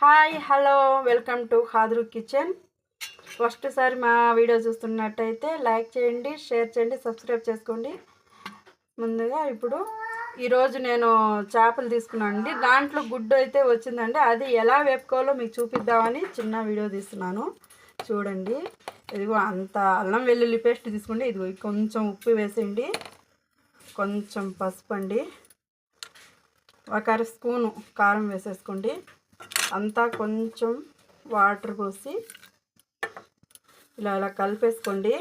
Hi hello welcome to హాద్రు kitchen. First సారి మా వీడియో చూస్తున్నట్టయితే లైక్ చేయండి షేర్ చేయండి సబ్స్క్రైబ్ చేసుకోండి. ముందుగా ఇప్పుడు ఈరోజు నేను చేపలు తీసుకున్నానండి. దాంట్లో గుడ్డు అయితే వచ్చిందండి. అది ఎలా వేపుకోవాలో మీకు చూపిద్దామని చిన్న వీడియో తీస్తున్నాను. చూడండి. ఇదిగో అంత అల్లం వెల్లుల్లి పేస్ట్ తీసుకోండి. ఇదిగో కొంచెం ఉప్పు వేసేయండి. కొంచెం పసుపు అండి. ఒక అర స్పూను కారం వేసేసుకోండి. అంతా కొంచెం వాటర్ పోసి ఇలా ఇలా కలిపేసుకోండి.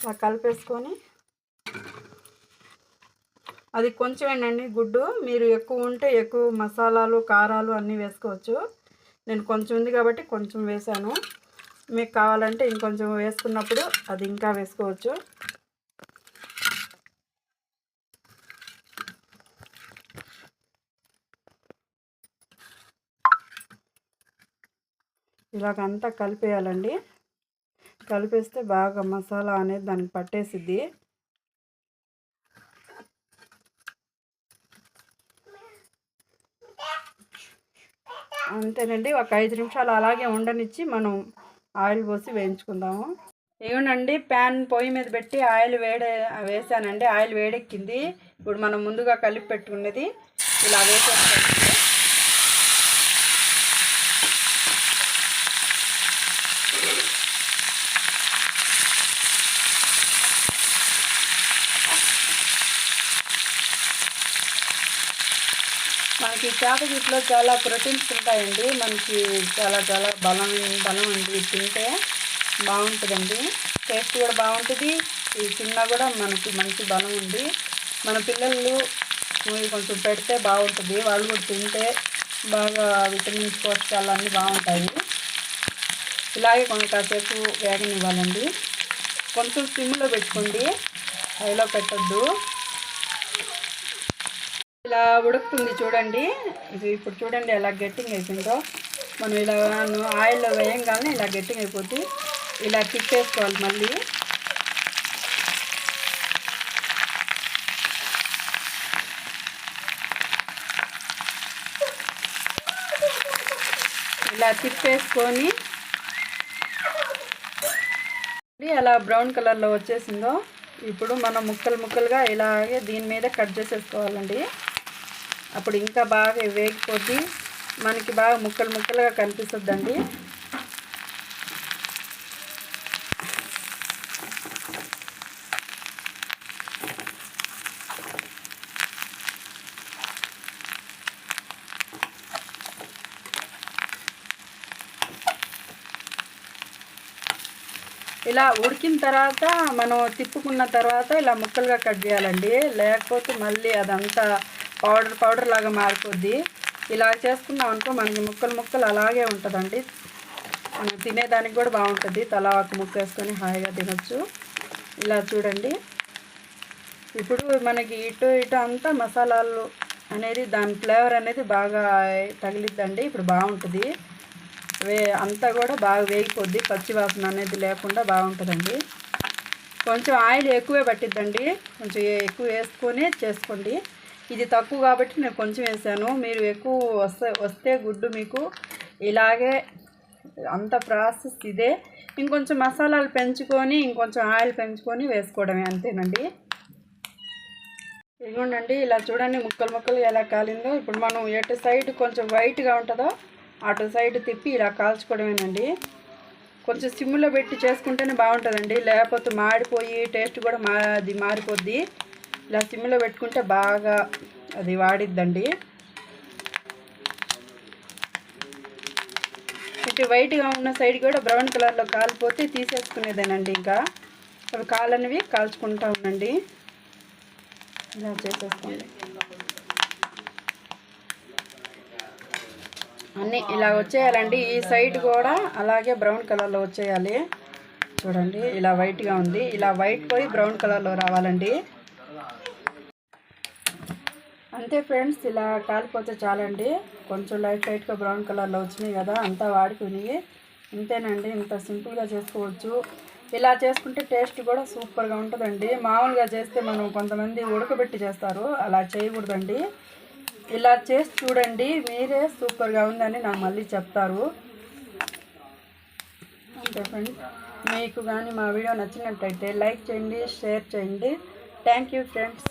ఇలా కలిపేసుకొని అది కొంచెం ఏంటండి గుడ్డు మీరు ఎక్కువ ఉంటే ఎక్కువ మసాలాలు కారాలు అన్నీ వేసుకోవచ్చు. నేను కొంచెం ఉంది కాబట్టి కొంచెం వేసాను మీకు కావాలంటే ఇంకొంచెం వేసుకున్నప్పుడు అది ఇంకా వేసుకోవచ్చు. ఇలాగంతా కలిపేయాలండి. కలిపేస్తే బాగా మసాలా అనేది దానికి పట్టేసిద్ది. అంతేనండి. ఒక ఐదు నిమిషాలు అలాగే ఉండనిచ్చి మనం ఆయిల్ పోసి వేయించుకుందాము. ఏమనండి ప్యాన్ పొయ్యి మీద పెట్టి ఆయిల్ వేడే వేసానండి. ఆయిల్ వేడెక్కింది. ఇప్పుడు మనం ముందుగా కలిపి పెట్టుకున్నది. ఇలా వేసేస్తాం మనకి చేపగిట్లో చాలా ప్రోటీన్స్ ఉంటాయండి. మనకి చాలా చాలా బలం బలం అండి. తింటే బాగుంటుందండి. టేస్ట్ కూడా బాగుంటుంది. ఈ తిన్నా కూడా మనకి మంచి బలం ఉంది మన పిల్లలు కొంచెం పెడితే బాగుంటుంది. వాళ్ళు కూడా తింటే బాగా విటమిన్స్ పోషకాలు అన్నీ బాగుంటాయి. ఇలాగే కొంచెం కాసేపు వేగనివ్వాలండి. కొంచెం సిమ్లో పెట్టుకోండి. హైలో పెట్టద్దు. ఇలా ఉడుకుతుంది చూడండి. ఇది ఇప్పుడు చూడండి ఎలా గట్టింగ్ అయిపోయిందో. మనం ఇలా ఆయిల్లో వేయంగానే ఇలా గట్టింగ్ అయిపోద్ది ఇలా తిప్పేసుకోవాలి మళ్ళీ. ఇలా తిప్పేసుకొని అలా బ్రౌన్ కలర్లో వచ్చేసిందో. ఇప్పుడు మనం ముక్కలు ముక్కలుగా ఇలాగే దీని మీద కట్ చేసేసుకోవాలండి. అప్పుడు ఇంకా బాగా వేగిపోద్ది మనకి బాగా ముక్కలు ముక్కలుగా కనిపిస్తుందండి. ఇలా ఉడికిన తర్వాత మనం తిప్పుకున్న తర్వాత ఇలా ముక్కలుగా కట్ చేయాలండి. లేకపోతే మళ్ళీ అదంతా పౌడర్ పౌడర్ లాగా మారిపోద్ది. ఇలా చేసుకున్నాం అనుకో మనకి ముక్కలు ముక్కలు అలాగే ఉంటుందండి. మనం తినేదానికి కూడా బాగుంటుంది. తలా ఒక ముక్క వేసుకొని హాయిగా తినొచ్చు. ఇలా చూడండి. ఇప్పుడు మనకి ఇటు ఇటు అంతా మసాలాలు అనేది దాని ఫ్లేవర్ అనేది బాగా తగిలిద్దండి. ఇప్పుడు బాగుంటుంది. వే అంతా కూడా బాగా వేగిపోద్ది. పచ్చివాసన అనేది లేకుండా బాగుంటుందండి. కొంచెం ఆయిల్ ఎక్కువే పట్టిద్దండి. కొంచెం ఎక్కువ వేసుకొని చేసుకోండి. ఇది తక్కువ కాబట్టి నేను కొంచెం వేసాను. మీరు ఎక్కువ వస్తే వస్తే గుడ్డు మీకు ఇలాగే అంత ప్రాసెస్ ఇదే. ఇంకొంచెం మసాలాలు పెంచుకొని ఇంకొంచెం ఆయిల్ పెంచుకొని వేసుకోవడమే అంతేనండి. ఇదిగోండి ఇలా చూడండి ముక్కలు ముక్కలు ఎలా కాలిందో. ఇప్పుడు మనం ఎటు సైడ్ కొంచెం వైట్గా ఉంటుందో అటు సైడ్ తిప్పి ఇలా కాల్చుకోవడమేనండి. కొంచెం సిమ్లో పెట్టి చేసుకుంటేనే బాగుంటుందండి. లేకపోతే మాడిపోయి టేస్ట్ కూడా మా అది మారిపోద్ది. ఇలా సిమ్లో పెట్టుకుంటే బాగా అది వాడిద్దండి. ఇటు వైట్గా ఉన్న సైడ్ కూడా బ్రౌన్ కలర్లో కాలిపోతే తీసేసుకునేదేనండి ఇంకా. అవి కాలనివి కాల్చుకుంటా ఉండండి. ఇలా చేసేసుకోండి. అన్నీ ఇలా వచ్చేయాలండి. ఈ సైడ్ కూడా అలాగే బ్రౌన్ కలర్లో వచ్చేయాలి. చూడండి ఇలా వైట్గా ఉంది. ఇలా వైట్ పోయి బ్రౌన్ కలర్లో రావాలండి. అంతే ఫ్రెండ్స్ ఇలా కాలిపోతే చాలండి. కొంచెం లైట్ లైట్గా బ్రౌన్ కలర్లో వచ్చినాయి కదా అంతా వాడుకుని ఇంతేనండి ఇంత సింపుల్గా చేసుకోవచ్చు. ఇలా చేసుకుంటే టేస్ట్ కూడా సూపర్గా ఉంటుందండి. మామూలుగా చేస్తే మనం కొంతమంది ఉడకబెట్టి చేస్తారు అలా చేయకూడదండి. ఇలా చేసి చూడండి మీరే సూపర్గా ఉందని నాకు మళ్ళీ చెప్తారు. అంతే ఫ్రెండ్స్ మీకు కానీ మా వీడియో నచ్చినట్టయితే లైక్ చేయండి షేర్ చేయండి. Thank you friends.